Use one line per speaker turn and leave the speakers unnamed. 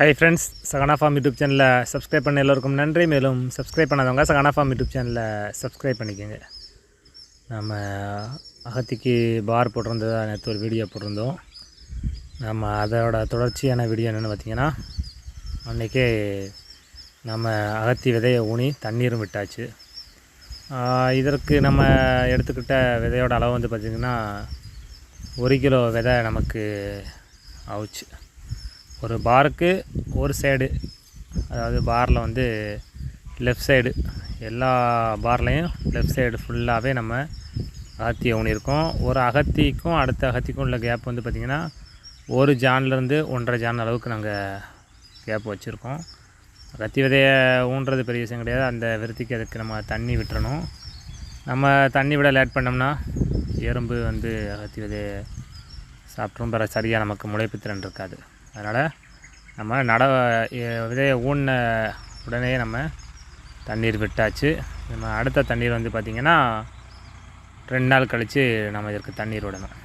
Hi friends Sahana farm YouTube சேனலில் subscribe பண்ண எல்லோருக்கும் நன்றி. மேலும் சப்ஸ்கிரைப் பண்ணாதவங்க சகனா ஃபார்ம் யூடியூப் சேனலில் சப்ஸ்கிரைப் பண்ணிக்கோங்க. நம்ம அகத்திக்கு பார் போட்டிருந்ததா நேற்று ஒரு வீடியோ போட்டிருந்தோம். நம்ம அதோட தொடர்ச்சியான வீடியோ என்னென்னு பார்த்தீங்கன்னா அன்றைக்கே நம்ம அகத்தி விதையை ஊனி தண்ணீரும் விட்டாச்சு. இதற்கு நம்ம எடுத்துக்கிட்ட விதையோட அளவு வந்து பார்த்திங்கன்னா ஒரு கிலோ விதை நமக்கு ஆச்சு ஒரு பாருக்கு ஒரு சைடு அதாவது பாரில் வந்து லெஃப்ட் சைடு எல்லா பார்லையும் லெஃப்ட் சைடு ஃபுல்லாகவே நம்ம அகத்தி ஊனியிருக்கோம் ஒரு அகத்திக்கும் அடுத்த அகத்திக்கும் உள்ள கேப் வந்து பார்த்திங்கன்னா ஒரு ஜான்லேருந்து ஒன்றரை ஜான் அளவுக்கு நாங்கள் கேப் வச்சுருக்கோம். அகத்தி விதையை ஊன்றது பெரிய விஷயம் கிடையாது. அந்த விருத்திக்கு அதுக்கு நம்ம தண்ணி விட்டுறணும். நம்ம தண்ணி விட லேட் பண்ணோம்னா எறும்பு வந்து அகத்தி விதையை சாப்பிட்றோம் பிற சரியாக நமக்கு முளைப்பு திறன் இருக்காது. அதனால் நம்ம நட விதையை ஊன உடனே நம்ம தண்ணீர் விட்டாச்சு. நம்ம அடுத்த தண்ணீர் வந்து பார்த்திங்கன்னா ரெண்டு நாள் கழித்து நம்ம இதற்கு தண்ணீர் விடணும்.